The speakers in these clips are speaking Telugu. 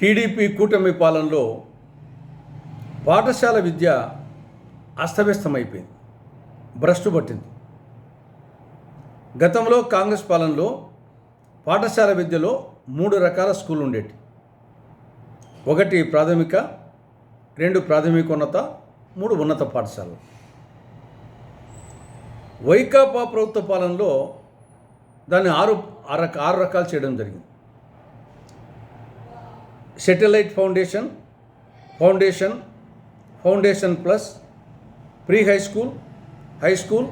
టీడీపీ కూటమి పాలనలో పాఠశాల విద్య అస్తవ్యస్తమైపోయింది భ్రష్టు పట్టింది. గతంలో కాంగ్రెస్ పాలనలో పాఠశాల విద్యలో మూడు రకాల స్కూల్ ఉండేటి. ఒకటి ప్రాథమిక రెండు ప్రాథమికోన్నత మూడు ఉన్నత పాఠశాలలు. వైకాపా ప్రభుత్వ పాలనలో దాన్ని ఆరు ఆరు ఆరు రకాలు చేయడం జరిగింది. Satellite foundation foundation foundation plus pre high school high school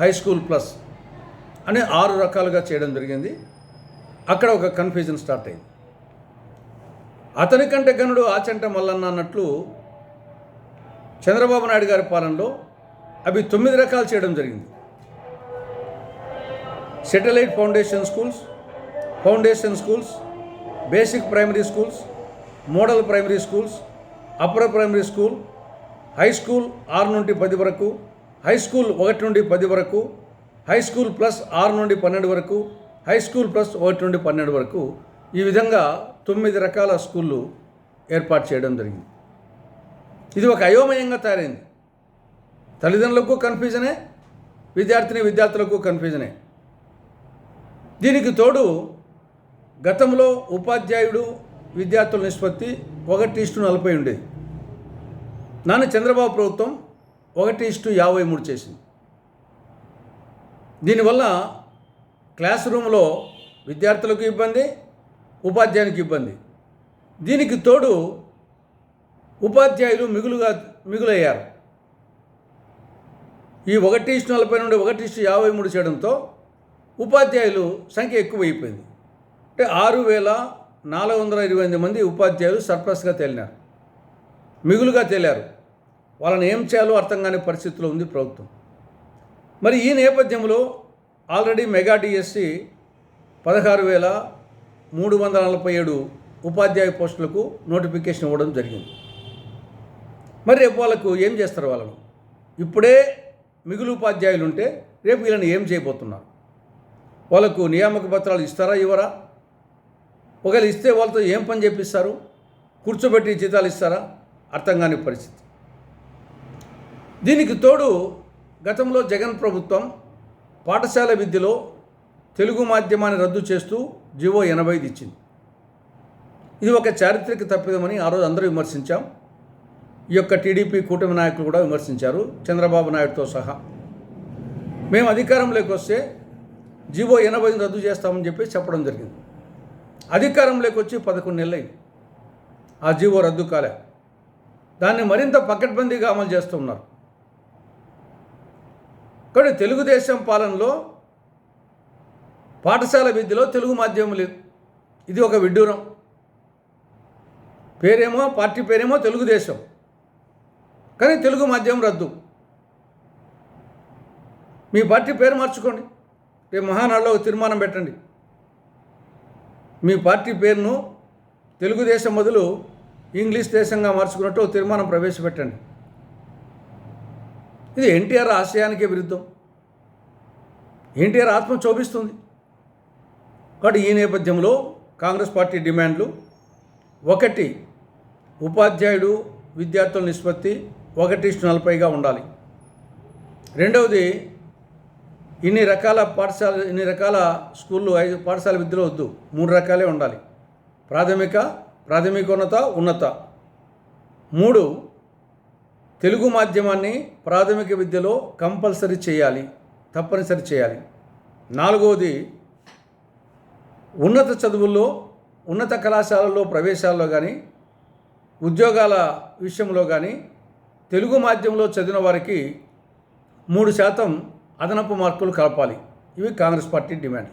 high school plus అనే ఆరు రకాలుగా చేయడం జరిగింది. అక్కడ ఒక కన్ఫ్యూజన్ స్టార్ట్ అయింది. అతని కంటే గనుడు ఆచంట మల్లన్న అన్నట్లు చంద్రబాబు నాయుడు గారి పాలనలో అవి తొమ్మిది రకాలు చేయడం జరిగింది. Satellite foundation schools foundation schools basic primary schools model primary schools upper primary school high school ఆరు నుండి పది వరకు హై స్కూల్ ఒకటి నుండి పది వరకు హై స్కూల్ ప్లస్ ఆరు నుండి పన్నెండు వరకు హై స్కూల్ ప్లస్ ఒకటి నుండి పన్నెండు వరకు ఈ విధంగా తొమ్మిది రకాల స్కూళ్ళు ఏర్పాటు చేయడం జరిగింది. ఇది ఒక అయోమయంగా తయారైంది. తల్లిదండ్రులకు కన్ఫ్యూజనే విద్యార్థిని విద్యార్థులకు కన్ఫ్యూజనే. దీనికి తోడు గతంలో ఉపాధ్యాయుడు విద్యార్థుల నిష్పత్తి ఒకటి ఇష్టు నలభై ఉండేది నాన్న చంద్రబాబు ప్రభుత్వం ఒకటి ఇష్టు యాభై మూడు చేసింది. దీనివల్ల క్లాస్ రూమ్లో విద్యార్థులకు ఇబ్బంది ఉపాధ్యాయునికి ఇబ్బంది. దీనికి తోడు ఉపాధ్యాయులు మిగులుగా మిగులయ్యారు. ఈ ఒకటి ఇష్టు నలభై నుండి ఒకటి ఇష్టు యాభై మూడు చేయడంతో ఉపాధ్యాయులు సంఖ్య ఎక్కువైపోయింది. అంటే ఆరు వేల నాలుగు వందల ఇరవై ఎనిమిది మంది ఉపాధ్యాయులు సర్ప్లస్గా తేలినారు. మిగులుగా తేలారు. వాళ్ళని ఏం చేయాలో అర్థం కాని పరిస్థితిలో ఉంది ప్రభుత్వం. మరి ఈ నేపథ్యంలో ఆల్రెడీ మెగా డిఎస్సి పదహారు వేల మూడు వందల నలభై ఏడు ఉపాధ్యాయ పోస్టులకు నోటిఫికేషన్ ఇవ్వడం జరిగింది. మరి రేపు వాళ్ళకు ఏం చేస్తారు వాళ్ళను? ఇప్పుడే మిగులు ఉపాధ్యాయులు ఉంటే రేపు వీళ్ళని ఏం చేయబోతున్నారు? వాళ్ళకు నియామక పత్రాలు ఇస్తారా ఇవ్వరా? ఒకవేళ ఇస్తే వాళ్ళతో ఏం పని చేపిస్తారు? కూర్చోబెట్టి జీతాలు ఇస్తారా? అర్థం కాని పరిస్థితి. దీనికి తోడు గతంలో జగన్ ప్రభుత్వం పాఠశాల విద్యలో తెలుగు మాధ్యమాన్ని రద్దు చేస్తూ జివో ఎనభై ఇచ్చింది. ఇది ఒక చారిత్రక తప్పిదమని ఆ రోజు అందరూ విమర్శించాం. ఈ యొక్క టీడీపీ కూటమి నాయకులు కూడా విమర్శించారు చంద్రబాబు నాయుడుతో సహా. మేము అధికారంలోకి వస్తే జివో ఎనభైని రద్దు చేస్తామని చెప్పి చెప్పడం జరిగింది. అధికారంలోకి వచ్చి పదకొండు నెలలు ఆ జీవో రద్దు కాలే. దాన్ని మరింత పకడ్బందీగా అమలు చేస్తున్నారు కానీ తెలుగుదేశం పాలనలో పాఠశాల విద్యలో తెలుగు మాధ్యమం లేదు. ఇది ఒక విడ్డూరం. పేరేమో పార్టీ పేరేమో తెలుగుదేశం. కానీ తెలుగు మాధ్యమం రద్దు. మీ పార్టీ పేరు మార్చుకోండి. రేపు మహానాడులో ఒక తీర్మానం పెట్టండి. మీ పార్టీ పేరును తెలుగుదేశం బదులు ఇంగ్లీష్ దేశంగా మార్చుకున్నట్టు తీర్మానం ప్రవేశపెట్టండి. ఇది ఎన్టీఆర్ ఆశయానికే విరుద్ధం. ఎన్టీఆర్ ఆత్మ చూపిస్తుంది కాబట్టి ఈ నేపథ్యంలో కాంగ్రెస్ పార్టీ డిమాండ్లు. ఒకటి ఉపాధ్యాయుడు విద్యార్థుల నిష్పత్తి ఒకటి నలభైగా ఉండాలి. రెండవది ఇన్ని రకాల పాఠశాల ఇన్ని రకాల స్కూళ్ళు ఐదు పాఠశాల విద్యలో వద్దు. మూడు రకాలే ఉండాలి. ప్రాథమిక ప్రాథమికోన్నత ఉన్నత. మూడు తెలుగు మాధ్యమాన్ని ప్రాథమిక విద్యలో కంపల్సరీ చేయాలి. తప్పనిసరి చేయాలి. నాలుగవది ఉన్నత చదువుల్లో ఉన్నత కళాశాలల్లో ప్రవేశాల్లో కానీ ఉద్యోగాల విషయంలో కానీ తెలుగు మాధ్యమంలో చదివిన వారికి మూడు శాతం అదనపు మార్కులు కలపాలి. ఇవి కాంగ్రెస్ పార్టీ డిమాండ్.